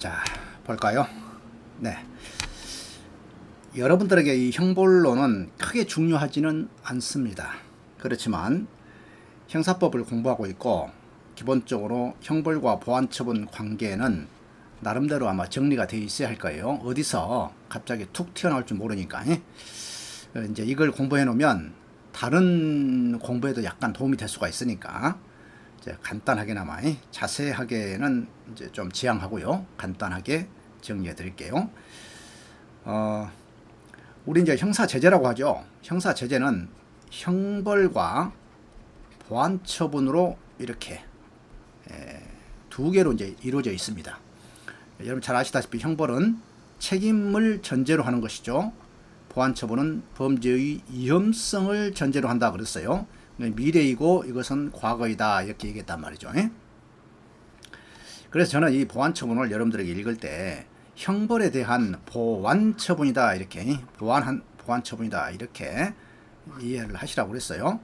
자, 볼까요? 네. 여러분들에게 이 형벌론은 크게 중요하지는 않습니다. 그렇지만 형사법을 공부하고 있고 기본적으로 형벌과 보안처분 관계는 나름대로 아마 정리가 돼 있어야 할 거예요. 어디서 갑자기 툭 튀어나올 줄 모르니까. 예? 어, 이제 이걸 공부해 놓으면 다른 공부에도 약간 도움이 될 수가 있으니까 이제 간단하게나마 예? 자세하게는 이제 좀 지양하고요. 간단하게 정리해 드릴게요. 어, 우리 이제 형사 제재라고 하죠. 형사 제재는 형벌과 보안 처분으로 이렇게 에, 두 개로 이제 이루어져 있습니다. 여러분 잘 아시다시피 형벌은 책임을 전제로 하는 것이죠. 보안 처분은 범죄의 위험성을 전제로 한다 그랬어요. 미래이고 이것은 과거이다 이렇게 얘기했단 말이죠. 예? 그래서 저는 이 보안 처분을 여러분들에게 읽을 때 형벌에 대한 보완 처분이다 이렇게 보완한 보완 처분이다 이렇게 이해를 하시라고 그랬어요.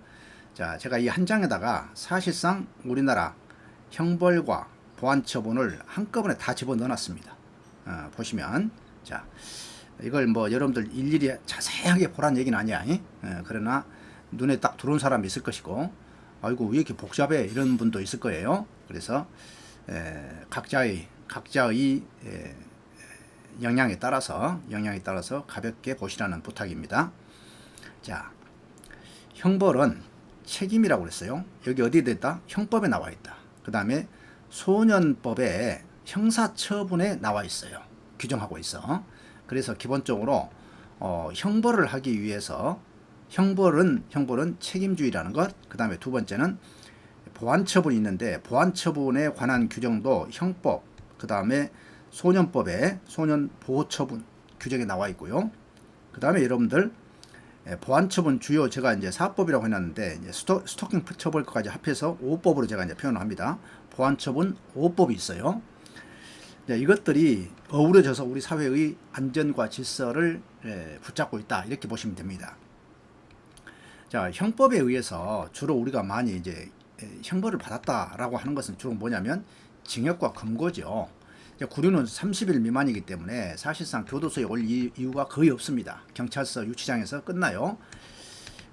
자, 제가 이 한 장에다가 사실상 우리나라 형벌과 보안 처분을 한꺼번에 다 집어 넣어놨습니다. 어, 보시면 자 이걸 뭐 여러분들 일일이 자세하게 보란 얘기는 아니야. 이? 어, 그러나 눈에 딱 들어온 사람이 있을 것이고 아이고 왜 이렇게 복잡해 이런 분도 있을 거예요. 그래서 에, 각자의 각자의 에, 영향에 따라서 영향에 따라서 가볍게 보시라는 부탁입니다. 자, 형벌은 책임이라고 그랬어요. 여기 어디에 됐다? 형법에 나와 있다. 그 다음에 소년법에 형사처분에 나와 있어요. 규정하고 있어. 그래서 기본적으로 어, 형벌을 하기 위해서 형벌은 형벌은 책임주의라는 것. 그 다음에 두 번째는 보안처분이 있는데 보안처분에 관한 규정도 형법. 그 다음에 소년법에 소년 보호처분 규정에 나와 있고요. 그 다음에 여러분들 예, 보안처분 주요 제가 이제 사법이라고 해놨는데 이제 스토, 스토킹 처벌까지 합해서 5법으로 제가 이제 표현을 합니다. 보안처분 5법이 있어요. 이제 이것들이 어우러져서 우리 사회의 안전과 질서를 예, 붙잡고 있다 이렇게 보시면 됩니다. 자 형법에 의해서 주로 우리가 많이 이제 예, 형벌을 받았다라고 하는 것은 주로 뭐냐면 징역과 검거죠. 구류는 30일 미만이기 때문에 사실상 교도소에 올 이유가 거의 없습니다. 경찰서 유치장에서 끝나요.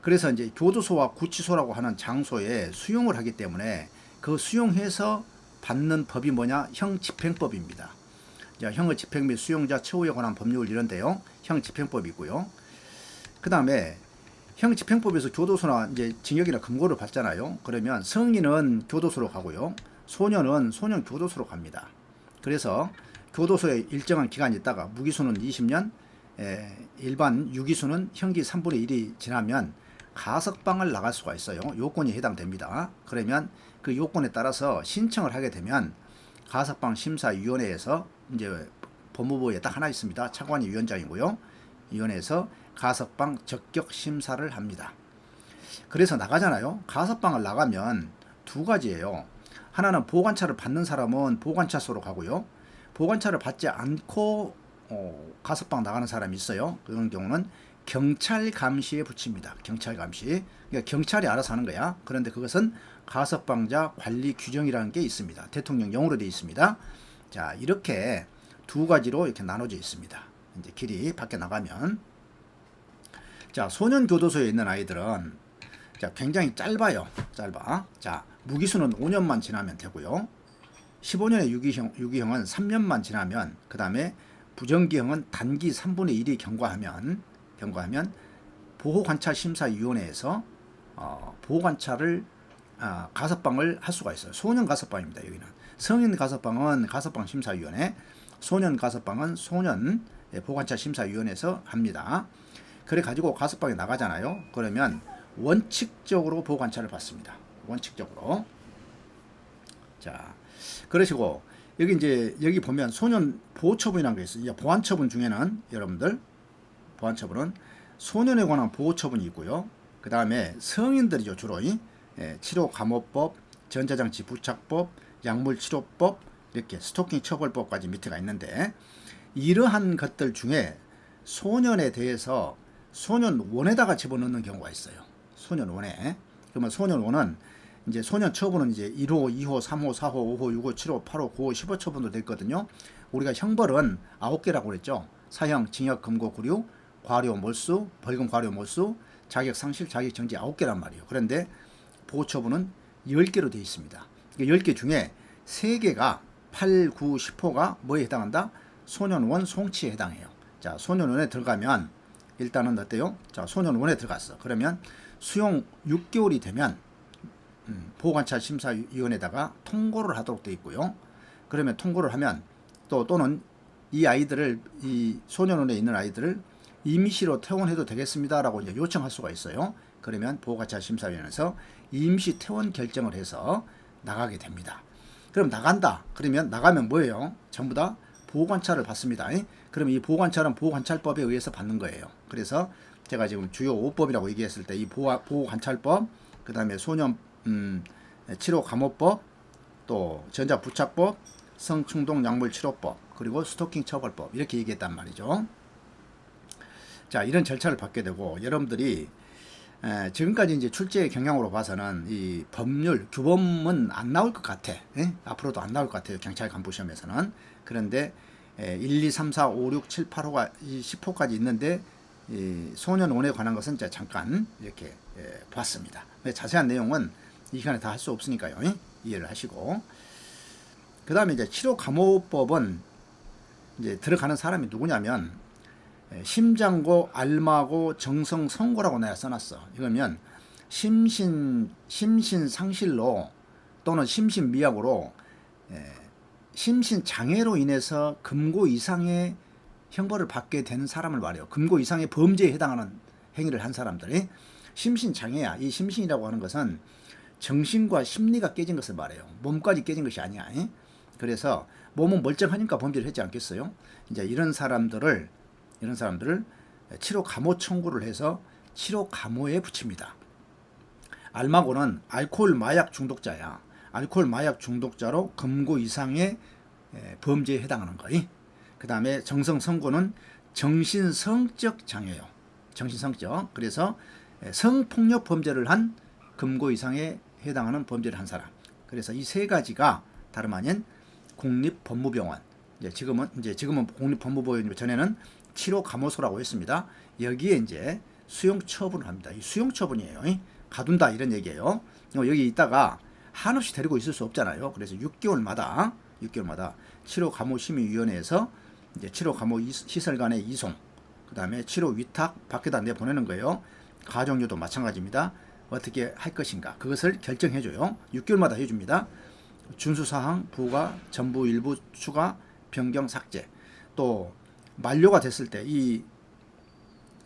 그래서 이제 교도소와 구치소라고 하는 장소에 수용을 하기 때문에 그 수용해서 받는 법이 뭐냐? 형집행법입니다. 자, 형의 집행 및 수용자 처우에 관한 법률 이런데요. 형집행법이고요. 그 다음에 형 집행법에서 교도소나 이제 징역이나 금고를 받잖아요. 그러면 성인은 교도소로 가고요. 소년은 소년 교도소로 갑니다. 그래서 교도소에 일정한 기간 있다가 무기수는 20년, 에, 일반 유기수는 형기 3분의 1이 지나면 가석방을 나갈 수가 있어요. 요건이 해당됩니다. 그러면 그 요건에 따라서 신청을 하게 되면 가석방 심사위원회에서 이제 법무부에 딱 하나 있습니다. 차관이 위원장이고요. 위원회에서 가석방 적격 심사를 합니다. 그래서 나가잖아요. 가석방을 나가면 두 가지예요. 하나는 보관차를 받는 사람은 보관차소로 가고요. 보관차를 받지 않고 어, 가석방 나가는 사람이 있어요. 그런 경우는 경찰 감시에 붙입니다. 경찰 감시. 그러니까 경찰이 알아서 하는 거야. 그런데 그것은 가석방자 관리 규정이라는 게 있습니다. 대통령령으로 되어 있습니다. 자, 이렇게 두 가지로 이렇게 나눠져 있습니다. 이제 길이 밖에 나가면 자, 소년 교도소에 있는 아이들은 자, 굉장히 짧아요. 짧아. 자, 무기수는 5년만 지나면 되고요. 15년의 유기형, 유기형은 3년만 지나면 그 다음에 부정기형은 단기 3분의 1이 경과하면 경과하면 보호관찰심사위원회에서 어, 보호관찰을 아, 가석방을 할 수가 있어요. 소년 가석방입니다. 여기는 성인 가석방은 가석방 심사위원회, 소년 가석방은 소년 예, 보관찰 심사위원회에서 합니다. 그래 가지고 가석방에 나가잖아요. 그러면 원칙적으로 보관찰을 받습니다. 원칙적으로. 자, 그러시고 여기 이제 여기 보면 소년 보호 처분이라는 게 있어요. 보안 처분 중에는 여러분들 보안 처분은 소년에 관한 보호 처분이 있고요. 그 다음에 성인들이죠 주로 예, 치료 감호법, 전자장치 부착법, 약물 치료법 이렇게 스토킹 처벌법까지 밑에가 있는데 이러한 것들 중에 소년에 대해서 소년 원에다가 집어넣는 경우가 있어요. 소년 원에 그러면 소년 원은 이제 소년 처분은 이제 1호, 2호, 3호, 4호, 5호, 6호, 7호, 8호, 9호, 15 처분도 됐거든요. 우리가 형벌은 9개라고 그랬죠. 사형, 징역, 금고, 구류, 과료, 몰수, 벌금, 과료, 몰수, 자격 상실, 자격 정지 9개란 말이에요. 그런데 보호 처분은 10개로 되어 있습니다. 이 10개 중에 3개가 8, 9, 10호가 뭐에 해당한다? 소년원 송치에 해당해요. 자, 소년원에 들어가면 일단은 어때요? 자, 소년원에 들어갔어. 그러면 수용 6개월이 되면 음, 보호관찰 심사위원회에다가 통고를 하도록 되어 있고요. 그러면 통고를 하면 또 또는 이 아이들을 이 소년원에 있는 아이들을 임시로 퇴원해도 되겠습니다라고 이제 요청할 수가 있어요. 그러면 보호관찰 심사위원회에서 임시 퇴원 결정을 해서 나가게 됩니다. 그럼 나간다. 그러면 나가면 뭐예요? 전부 다 보호관찰을 받습니다. 그러면 이 보호관찰은 보호관찰법에 의해서 받는 거예요. 그래서 제가 지금 주요 5법이라고 얘기했을 때이 보호 관찰법, 그 다음에 소년 음, 치료 감호법, 또 전자 부착법, 성충동 약물 치료법, 그리고 스토킹 처벌법 이렇게 얘기했단 말이죠. 자 이런 절차를 받게 되고 여러분들이 에, 지금까지 이제 출제 경향으로 봐서는 이 법률 규범은 안 나올 것 같아. 예? 앞으로도 안 나올 것 같아요. 경찰 간부 시험에서는. 그런데 에, 1, 2, 3, 4, 5, 6, 7, 8호가 이 10호까지 있는데 이 소년원에 관한 것은 이제 잠깐 이렇게 예, 봤습니다. 자세한 내용은 이 시간에 다 할 수 없으니까요. 예? 이해를 하시고. 그 다음에 이제 치료 감호법은 이제 들어가는 사람이 누구냐면 예, 심장고, 알마고, 정성, 성고라고 내가 써놨어. 이러면 심신 심신 상실로 또는 심신 미약으로 예, 심신 장애로 인해서 금고 이상의 형벌을 받게 되는 사람을 말해요. 금고 이상의 범죄에 해당하는 행위를 한 사람들이 심신 장애야. 이 심신이라고 하는 것은 정신과 심리가 깨진 것을 말해요. 몸까지 깨진 것이 아니야. 그래서 몸은 멀쩡하니까 범죄를 했지 않겠어요? 이제 이런 사람들을 이런 사람들을 치료 감호 청구를 해서 치료 감호에 붙입니다. 알마고는 알코올 마약 중독자야. 알코올 마약 중독자로 금고 이상의 범죄에 해당하는 거이. 그 다음에 정성 선고는 정신성적 장애요. 정신성적. 그래서 성폭력 범죄를 한 금고 이상에 해당하는 범죄를 한 사람. 그래서 이 세 가지가 다름 아닌 국립법무병원. 이제 지금은 이제 지금은 국립법무부원 전에는 치료 감호소라고 했습니다. 여기에 이제 수용 처분을 합니다. 이 수용 처분이에요. 가둔다 이런 얘기예요. 어, 여기 있다가 한없이 데리고 있을 수 없잖아요. 그래서 6개월마다 6개월마다 치료 감호 심의위원회에서 이제 치료 감호 시설 간의 이송, 그 다음에 치료 위탁 밖에다 내 보내는 거예요. 가정료도 마찬가지입니다. 어떻게 할 것인가 그것을 결정해줘요. 6개월마다 해줍니다. 준수사항 부과 전부 일부 추가 변경 삭제 또 만료가 됐을 때 이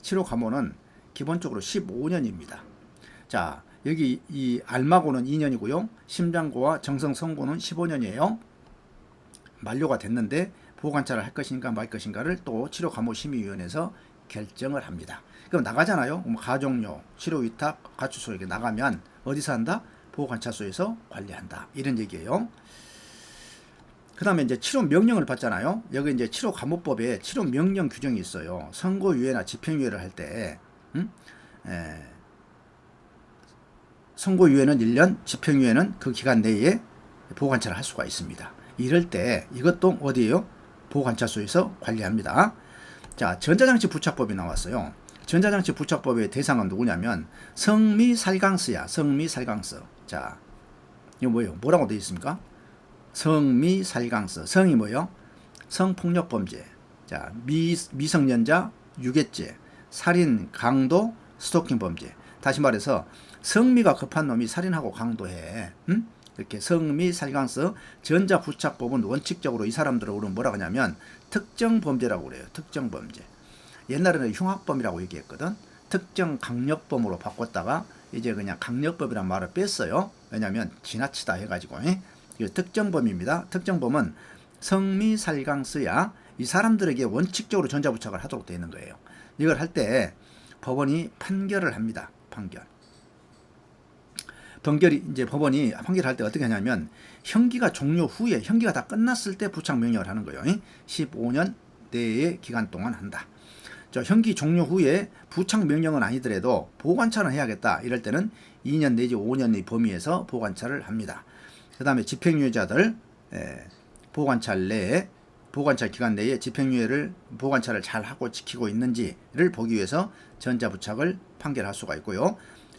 치료 감호는 기본적으로 15년입니다. 자 여기 이 알마고는 2년이고요. 심장고와 정성 성고는 15년이에요. 만료가 됐는데 보호관찰을 할 것인가 말 것인가를 또 치료 감호 심의위원회에서 결정을 합니다. 그럼 나가잖아요. 뭐 가족료, 치료 위탁, 가출소 이렇게 나가면 어디서 한다? 보호관찰소에서 관리한다. 이런 얘기예요. 그 다음에 이제 치료 명령을 받잖아요. 여기 이제 치료 감호법에 치료 명령 규정이 있어요. 선고유예나 집행유예를 할 때, 음? 선고유예는 1년, 집행유예는 그 기간 내에 보호관찰을 할 수가 있습니다. 이럴 때 이것도 어디에요? 보호관찰소에서 관리합니다. 자, 전자장치 부착법이 나왔어요. 전자장치 부착법의 대상은 누구냐면 성미살강스야. 성미살강스. 자, 이거 뭐예요? 뭐라고 되어 있습니까? 성미살강스. 성이 뭐예요? 성폭력범죄. 자, 미, 미성년자 유괴죄, 살인, 강도, 스토킹 범죄. 다시 말해서 성미가 급한 놈이 살인하고 강도해. 응? 이렇게 성미 살강서 전자 부착법은 원칙적으로 이 사람들을 우리는 뭐라 하냐면 특정 범죄라고 그래요. 특정 범죄. 옛날에는 흉악범이라고 얘기했거든. 특정 강력범으로 바꿨다가 이제 그냥 강력법이란 말을 뺐어요. 왜냐하면 지나치다 해가지고 이 특정범입니다. 특정범은 성미 살강서야 이 사람들에게 원칙적으로 전자부착을 하도록 되어 있는 거예요. 이걸 할 때 법원이 판결을 합니다. 판결. 판결이 이제 법원이 판결할 때 어떻게 하냐면 형기가 종료 후에 형기가 다 끝났을 때 부착 명령을 하는 거예요. 15년 내의 기간 동안 한다. 저 형기 종료 후에 부착 명령은 아니더라도 보관차는 해야겠다. 이럴 때는 2년 내지 5년의 범위에서 보관차를 합니다. 그 다음에 집행유예자들 에, 보관차 내에 보관차 기간 내에 집행유예를 보관차를 잘 하고 지키고 있는지를 보기 위해서 전자부착을 판결할 수가 있고요.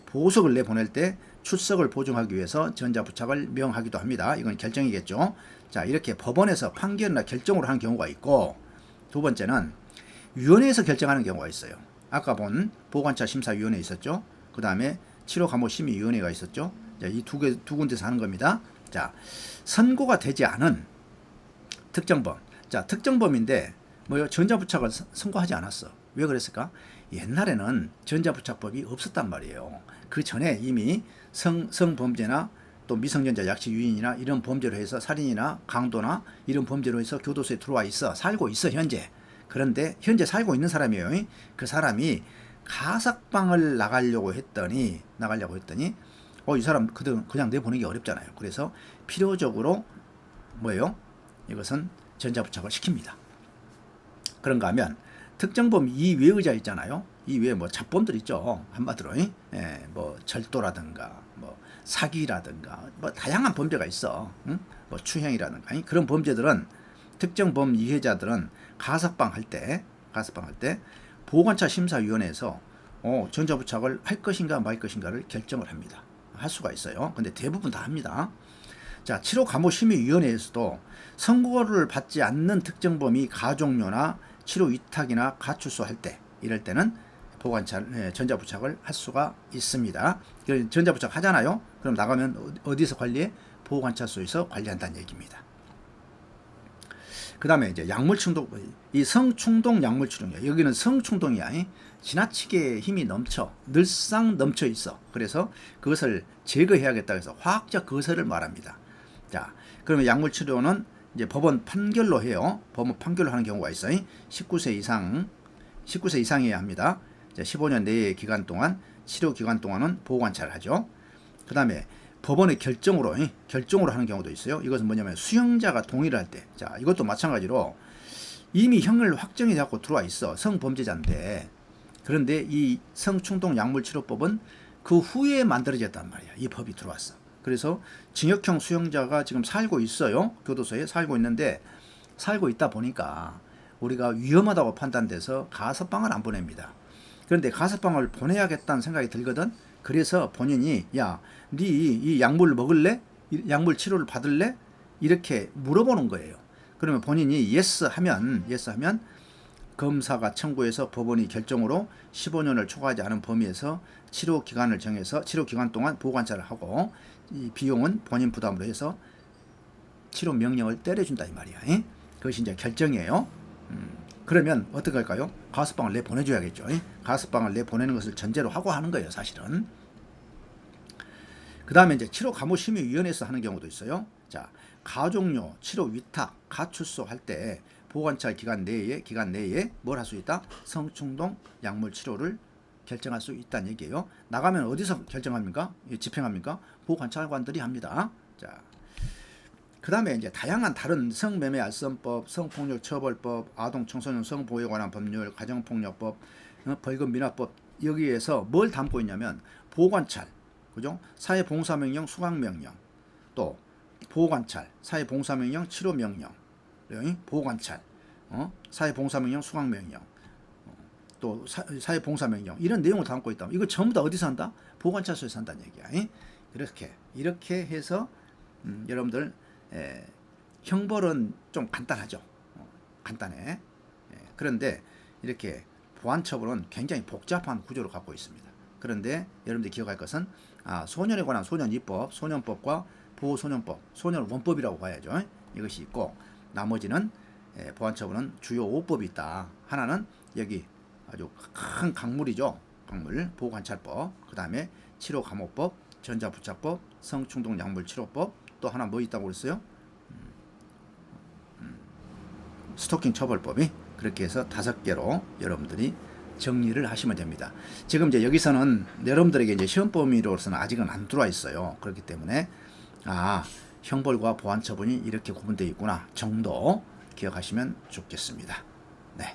보석을 내보낼 때 출석을 보증하기 위해서 전자 부착을 명하기도 합니다. 이건 결정이겠죠. 자 이렇게 법원에서 판결이나 결정으로 하는 경우가 있고 두 번째는 위원회에서 결정하는 경우가 있어요. 아까 본 보관차 심사위원회 있었죠. 그 다음에 치료감호심의위원회가 있었죠. 이 두 개 두 군데서 하는 겁니다. 자 선고가 되지 않은 특정범. 자 특정범인데 뭐요 전자부착을 선- 선고하지 않았어. 왜 그랬을까? 옛날에는 전자부착법이 없었단 말이에요. 그 전에 이미 성 성범죄나 또 미성년자 약식 유인이나 이런 범죄로 해서 살인이나 강도나 이런 범죄로 해서 교도소에 들어와 있어 살고 있어 현재. 그런데 현재 살고 있는 사람이에요. 그 사람이 가석방을 나가려고 했더니 나가려고 했더니 어 이 사람 그들 그냥 내보내기 어렵잖아요. 그래서 필요적으로 뭐예요? 이것은 전자부착을 시킵니다. 그런가 하면 특정범 이외의자 있잖아요. 이외에 뭐 잡범들 있죠. 한마디로 예, 뭐 절도라든가 뭐 사기라든가 뭐 다양한 범죄가 있어. 응? 뭐 추행이라든가 이? 그런 범죄들은 특정 범 이해자들은 가석방 할 때 가석방 할 때 보관차 심사위원회에서 어, 전자부착을 할 것인가 말 것인가를 결정을 합니다. 할 수가 있어요. 근데 대부분 다 합니다. 자, 7호 감호 심의위원회에서도 선고를 받지 않는 특정범이 가종료나 치료 위탁이나 가출소 할 때 이럴 때는 보관차 예, 전자부착을 할 수가 있습니다. 그 전자부착 하잖아요. 그럼 나가면 어- 어디서 관리해? 보관차소에서 관리한다는 얘기입니다. 그 다음에 이제 약물 충동, 이 성충동 약물 치료제. 여기는 성충동이야. 이. 지나치게 힘이 넘쳐, 늘상 넘쳐 있어. 그래서 그것을 제거해야겠다 해서 화학적 거세를 말합니다. 자, 그러면 약물 치료는 이제 법원 판결로 해요. 법원 판결로 하는 경우가 있어요. 19세 이상, 19세 이상이어야 합니다. 자, 15년 내의 기간 동안, 치료 기간 동안은 보관차를 하죠. 그 다음에 법원의 결정으로 이, 결정으로 하는 경우도 있어요. 이것은 뭐냐면 수형자가 동의를 할 때, 자 이것도 마찬가지로 이미 형을 확정이 되고 들어와 있어 성범죄자인데 그런데 이 성충동 약물치료법은 그 후에 만들어졌단 말이야. 이 법이 들어왔어. 그래서 징역형 수용자가 지금 살고 있어요. 교도소에 살고 있는데 살고 있다 보니까 우리가 위험하다고 판단돼서 가석방을 안 보냅니다. 그런데 가석방을 보내야겠다는 생각이 들거든. 그래서 본인이 야, 네 이 약물 먹을래? 이 약물 치료를 받을래? 이렇게 물어보는 거예요. 그러면 본인이 예스 하면 예스 하면 검사가 청구해서 법원이 결정으로 15년을 초과하지 않은 범위에서 치료 기간을 정해서 치료 기간 동안 보관차를 하고 이 비용은 본인 부담으로 해서 치료 명령을 때려준다 이 말이야. 예? 그것이 이제 결정이에요. 음, 그러면 어떻게 할까요? 가석방을 내 보내줘야겠죠. 예? 가석방을 내 보내는 것을 전제로 하고 하는 거예요, 사실은. 그 다음에 이제 치료 감호심의위원회에서 하는 경우도 있어요. 자, 가족료, 치료 위탁, 가출소 할 때 보관차 기간 내에 기간 내에 뭘 할 수 있다? 성충동 약물 치료를 결정할 수 있다는 얘기예요. 나가면 어디서 결정합니까? 예, 집행합니까? 보관찰관들이 합니다. 자, 그 다음에 이제 다양한 다른 성매매 알선법, 성폭력 처벌법, 아동 청소년 성보호에 관한 법률, 가정폭력법, 어, 벌금 민화법 여기에서 뭘 담고 있냐면 보관찰, 그죠? 사회봉사명령, 수강명령, 또 보관찰, 사회봉사명령, 치료명령, 보관찰, 어? 사회봉사명령, 수강명령, 어, 또 사, 사회 봉사 명령 이런 내용을 담고 있다. 이거 전부 다 어디서 한다? 보관찰소에서 한다는 얘기야. 이? 이렇게 이렇게 해서 음, 여러분들 에, 형벌은 좀 간단하죠. 어, 간단해. 예, 그런데 이렇게 보안처벌은 굉장히 복잡한 구조를 갖고 있습니다. 그런데 여러분들이 기억할 것은 아, 소년에 관한 소년입법, 소년법과 보호소년법, 소년원법이라고 봐야죠. 이것이 있고 나머지는 예, 보안처벌은 주요 5법이 있다. 하나는 여기 아주 큰 강물이죠. 강물 보호관찰법, 그 다음에 치료감호법, 전자부착법, 성충동 약물치료법, 또 하나 뭐 있다고 그랬어요? 음, 음, 스토킹 처벌법이 그렇게 해서 다섯 개로 여러분들이 정리를 하시면 됩니다. 지금 이제 여기서는 여러분들에게 이제 시험 범위로서는 아직은 안 들어와 있어요. 그렇기 때문에 아 형벌과 보안 처분이 이렇게 구분되어 있구나 정도 기억하시면 좋겠습니다. 네.